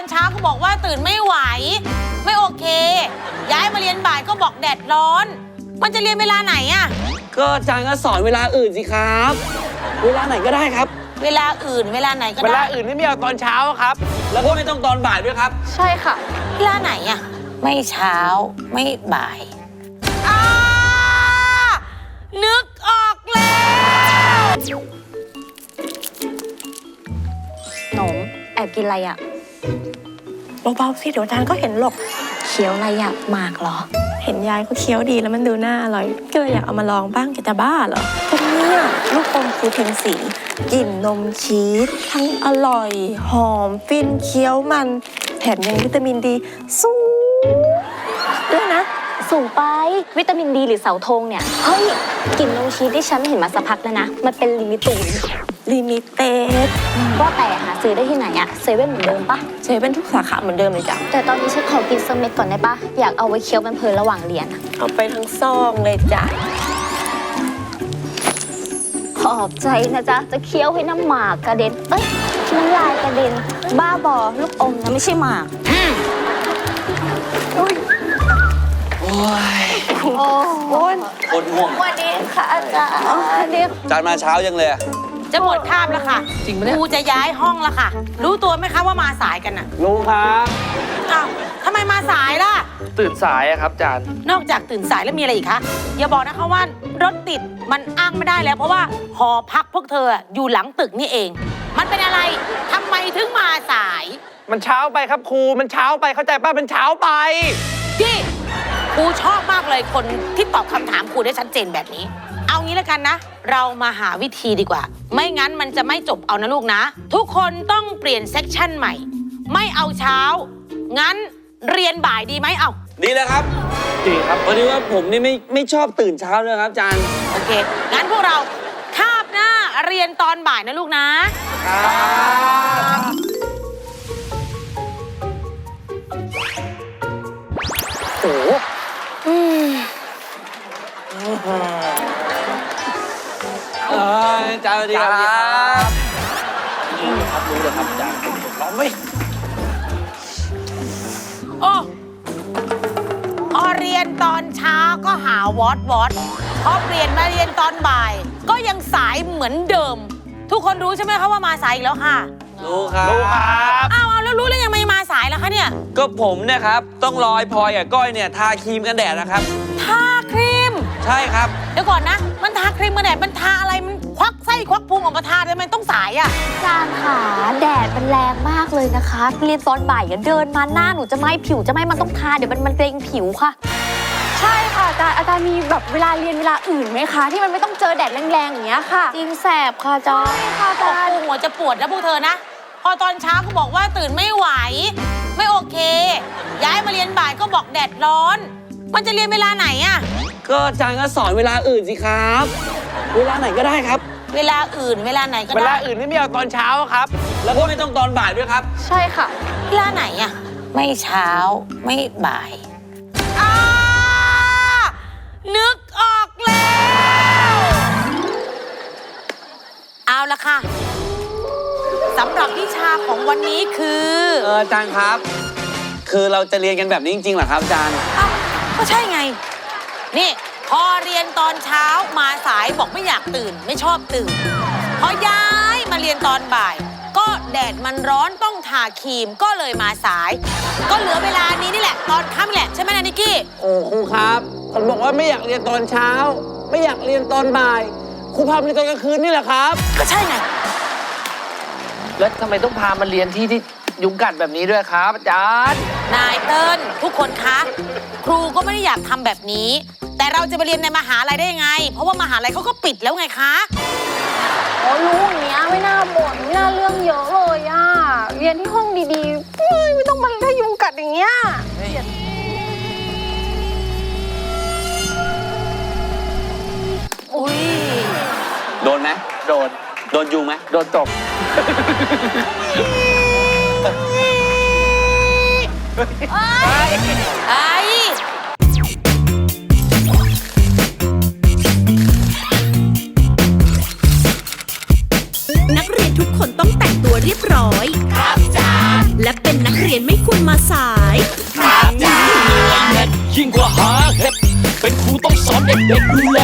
อนเช้าก็บอกว่าตื่นไม่ไหว ไม่โอเค ย้ายมาเรียนบ่ายก็บอกแดดร้อน มันจะเรียนเวลาไหนอะก็อาจารย์ก็สอนเวลาอื่นสิครับ เวลาไหนก็ได้ครับ เวลาอื่นเวลาไหนก็เวลาได้ อื่นนี่ไม่เอาตอนเช้าครับ แล้วก็ไม่ต้องตอนบ่ายด้วยครับ ใช่ค่ะ เวลาไหนอะไม่เช้าไม่บ่ายอ่านึกออกแล้วหนมแอบกินอะไรอะ เบาๆสิเดี๋ยวอาจารย์ก็เห็นหรอกเคี้ยวอะไรอะหมากเหรอ เห็นยายเขาเคี้ยวดีแล้วมันดูน่าอร่อย ก็เลยอยากเอามาลองบ้างแกจะบ้าเหรอก็เนี่ยลูกอมฟูเทนสีกลิ่นนมชีสทั้งอร่อย หอมฟินเคี้ยวมัน แถมยังวิตามินดีสูงด้วยนะ สูงไปวิตามินดีหรือเสาธงเนี่ย เฮ้ยกลิ่นนมชีสที่ฉันเห็นมาสักพักแล้วนะ มันเป็นลิมิตูน ลิมิเต็ดว่าแต่หาซื้อได้ที่ไหนอะเซเว่นเหมือนเดิมปะเซเว่นทุกสาขาเหมือนเดิมเลยจ้ะแต่ตอนนี้ฉันขอกินสกเม็ดก่อนได้ปะอยากเอาไว้เคี้ยวเป็นเพลินระหว่างเรียนอะเอาไปทั้งซองเลยจ้ะขอบใจนะจ๊ะจะเคี้ยวให้น้ำหมากกระเด็นเอ้ยน้ำลายกระเด็น บ้าบอลูกอมนะไม่ใช่หมากโอ้ยโอ้โหโคตรง่วงสวัสดีค่ะอาจารย์สวัสดีค่ะอาจารย์มาเช้ายังเลยอะ จะหมดคาบแล้วค่ะจริงปะเนี่ย ครูจะย้ายห้องแล้วค่ะ รู้ตัวไหมคะว่ามาสายกันน่ะรู้ครับอ้าวทำไมมาสายล่ะ ตื่นสายอะครับอาจารย์ นอกจากตื่นสายแล้วมีอะไรอีกคะ อย่าบอกนะคะว่ารถติดมันอ้างไม่ได้แล้ว เพราะว่าหอพักพวกเธออยู่หลังตึกนี่เอง มันเป็นอะไรทำไมถึงมาสายมันเช้าไปครับครู มันเช้าไปเข้าใจป่ะ มันเช้าไป พี่ ครูชอบมากเลยคนที่ตอบคำถามครูได้ชัดเจนแบบนี้ เอางี้แล้วกันนะ เรามาหาวิธีดีกว่า ไม่งั้นมันจะไม่จบเอานะลูกนะ ทุกคนต้องเปลี่ยนเซกชันใหม่ ไม่เอาเช้า งั้นเรียนบ่ายดีไหมเอาดีแล้วครับดีครับพอดีว่าผมนี่ไม่ไม่ชอบตื่นเช้าเลยครับอาจารย์โอเค งั้นพวกเราคาบหน้าเรียนตอนบ่ายนะลูกนะ โอ้โห อาจารย์สวัสดีครับครับรู้เลยครับอาจารย์เราไม่โอ้พอเรียนตอนเช้าก็หาวอดวอดพอเปลี่ยนมาเรียนตอนบ่าย ก็ยังสายเหมือนเดิม ทุกคนรู้ใช่ไหมคะว่ามาสายอีกแล้วค่ะรู้ครับรู้ครับอ้าวเอาแล้วรู้แล้วยังไม่มาสายแล้วคะเนี่ยก็ผมเนี่ยครับต้องรอยพลอยกับก้อยเนี่ยทาครีมกันแดดนะครับ ทาครีม ใช่ครับ เดี๋ยวก่อนนะ มันทาครีมมาแดดมันทาอะไรมัน ควักไส้ควักพุงออกมาทาทำไมต้องสายอะ อาจารย์ค่ะแดดมันแรงมากเลยนะคะเรียนตอนบ่ายอย่าเดินมาหน้าหนูจะไหม้ผิวจะไหม้มันต้องทาเดี๋ยวมันมันเกรงผิวค่ะ ใช่ค่ะอาจารย์อาจารย์มีแบบเวลาเรียนเวลาอื่นไหมคะ ที่มันไม่ต้องเจอแดดแรงๆอย่างเงี้ยค่ะจริงแสบค่ะอาจารย์ค่ะอาจารย์โอ้โหหัวจะปวดนะพวกเธอนะ พอตอนเช้าก็บอกว่าตื่นไม่ไหว ไม่โอเค ย้ายมาเรียนบ่ายก็บอกแดดร้อน มันจะเรียนเวลาไหนอะก็อาจารย์ก็สอนเวลาอื่นสิครับ เวลาไหนก็ได้ครับ เวลาอื่น เวลาไหนก็เวลาได้ อื่นนี่ไม่เอาตอนเช้าครับ แล้วก็ไม่ต้องตอนบ่ายด้วยครับ ใช่ค่ะ เวลาไหนอะไม่เช้าไม่บ่ายอ่านึกออกแล้ว เอาละค่ะสำหรับวิชาของวันนี้คือเอออาจารย์ครับ คือเราจะเรียนกันแบบนี้จริงๆเหรอครับอาจารย์ เอ้าก็ใช่ไง นี่ พอเรียนตอนเช้ามาสายบอกไม่อยากตื่น ไม่ชอบตื่น พอย้ายมาเรียนตอนบ่าย ก็แดดมันร้อนต้องทาครีมก็เลยมาสาย ก็เหลือเวลานี้นี่แหละ ตอนค่ำนี่แหละใช่ไหมนะนิกกี้ โอ้ครูครับผมบอกว่าไม่อยากเรียนตอนเช้า ไม่อยากเรียนตอนบ่ายครูพามาเรียนตอนกลางคืนนี่แหละครับ ก็ใช่ไง แล้วทำไมต้องพามาเรียนที่ที่ ยุงกัดแบบนี้ด้วยครับอาจารย์ นายเติ้ลทุกคนคะ ครูก็ไม่ได้อยากทำแบบนี้ แต่เราจะไปเรียนในมหาลัยได้ยังไง เพราะว่ามหาลัยเขาก็ปิดแล้วไงคะ โอ้รู้อย่างเงี้ยไม่น่าบ่นไม่น่าเรื่องเยอะเลยอะ เรียนที่ห้องดีๆเฮ้ยไม่ต้องมาถ้ายุงกัดอย่างเงี้ย อุ้ยโดนไหมโดน โดนยุงไหมโดนตบ ไอ้นักเรียนทุกคนต้องแต่งตัวเรียบร้อย ครับจ้าและเป็นนักเรียนงานนี้เหนื่อยแน่ยิ่งกว่าหาเห็ดเป็นครูต้องสอนเด็กๆดูแล